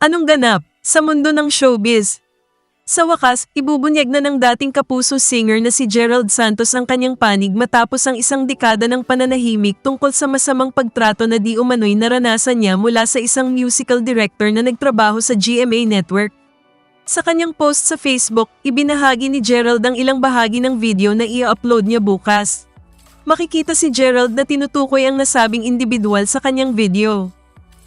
Anong ganap sa mundo ng showbiz? Sa wakas, ibubunyag na ng dating kapuso singer na si Gerald Santos ang kanyang panig matapos ang isang dekada ng pananahimik tungkol sa masamang pagtrato na di umano'y naranasan niya mula sa isang musical director na nagtrabaho sa GMA Network. Sa kanyang post sa Facebook, ibinahagi ni Gerald ang ilang bahagi ng video na i-upload niya bukas. Makikita si Gerald na tinutukoy ang nasabing individual sa kanyang video.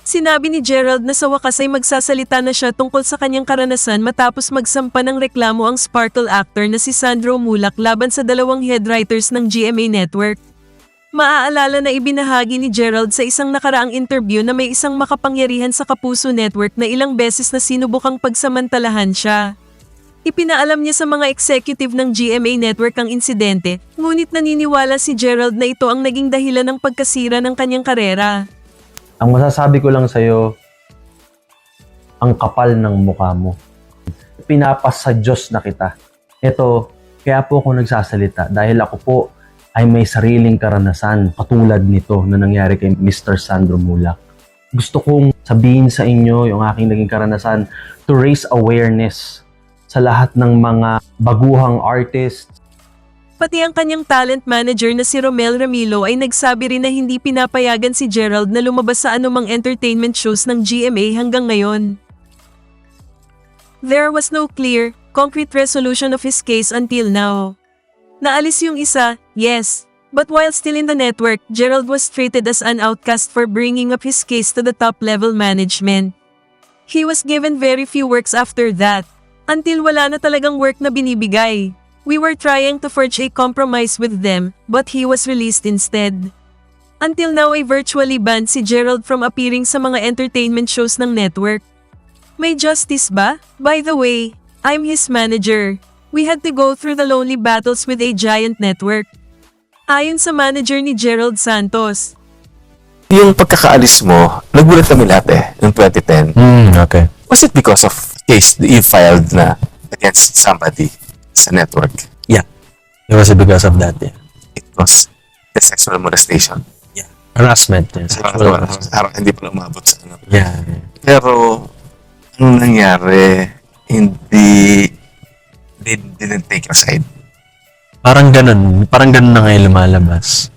Sinabi ni Gerald na sa wakas ay magsasalita na siya tungkol sa kanyang karanasan matapos magsampa ng reklamo ang Sparkle actor na si Sandro Mulak laban sa dalawang head writers ng GMA Network. Maaalala na ibinahagi ni Gerald sa isang nakaraang interview na may isang makapangyarihan sa Kapuso Network na ilang beses na sinubukang pagsamantalahan siya. Ipinaalam niya sa mga executive ng GMA Network ang insidente, ngunit naniniwala si Gerald na ito ang naging dahilan ng pagkasira ng kanyang karera. Ang masasabi ko lang sa'yo, ang kapal ng mukha mo. Pinapas sa Diyos na kita. Ito, kaya po ako nagsasalita dahil ako po ay may sariling karanasan katulad nito na nangyari kay Mr. Sandro Mulak. Gusto kong sabihin sa inyo yung aking naging karanasan to raise awareness sa lahat ng mga baguhang artists, Pati ang kanyang talent manager na si Romel Ramilo ay nagsabi rin na hindi pinapayagan si Gerald na lumabas sa anumang entertainment shows ng GMA hanggang ngayon. There was no clear, concrete resolution of his case until now. Naalis yung isa, yes. But while still in the network, Gerald was treated as an outcast for bringing up his case to the top-level management. He was given very few works after that, until wala na talagang work na binibigay. We were trying to forge a compromise with them, but he was released instead. Until now ay virtually banned si Gerald from appearing sa mga entertainment shows ng network. May justice ba? By the way, I'm his manager. We had to go through the lonely battles with a giant network. Ayon sa manager ni Gerald Santos, Yung pagkakaalis mo, nagulat kami lahat eh, noong 2010. Hmm, okay. Was it because of case that you filed na against somebody sa network? Yeah. It was because of that, yeah. It was the sexual molestation. Yeah. Harassment. Yeah. Sexual Harap, harassment. harap, hindi pala umabot sa ano. Yeah. Pero, anong nangyari? Hindi, they didn't take your side. Parang ganun. Parang ganun na ngayon lumalabas.